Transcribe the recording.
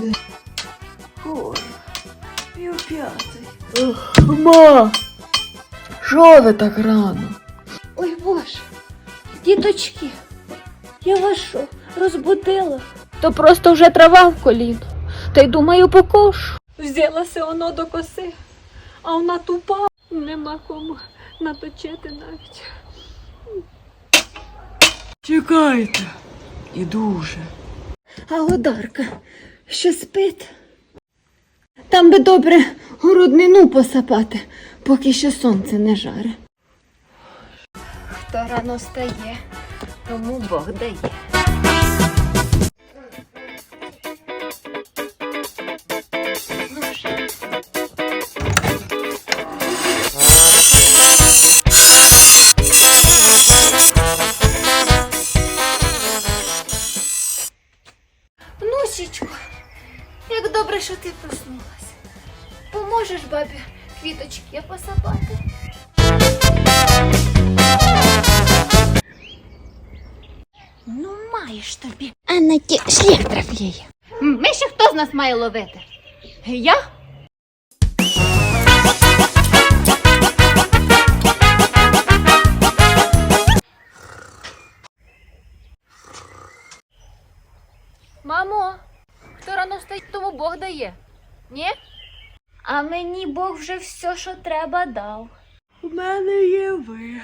буде. Хор. П'ятий. Ма! Що ви так рано? Ой боже, діточки, я вас що, розбудила. То просто вже трава в коліно. Та й думаю покошу. Взялася воно до коси, а вона тупа. Нема кому наточити навіть. Чекайте, і дуже. А Одарка ще спить. Там би добре городнину посапати, поки ще сонце не жаре. Хто рано стає, тому Бог дає. Ну вже. Нусічко, як добре, що ти проснулася. Поможеш бабі квіточки посапати? Ну, маєш тобі. А на ті шлях трафляє. Ми ще хто з нас має ловити? Я? Мамо, хто рано встає, тому Бог дає. Ні? А мені Бог вже все, що треба, дав. У мене є ви.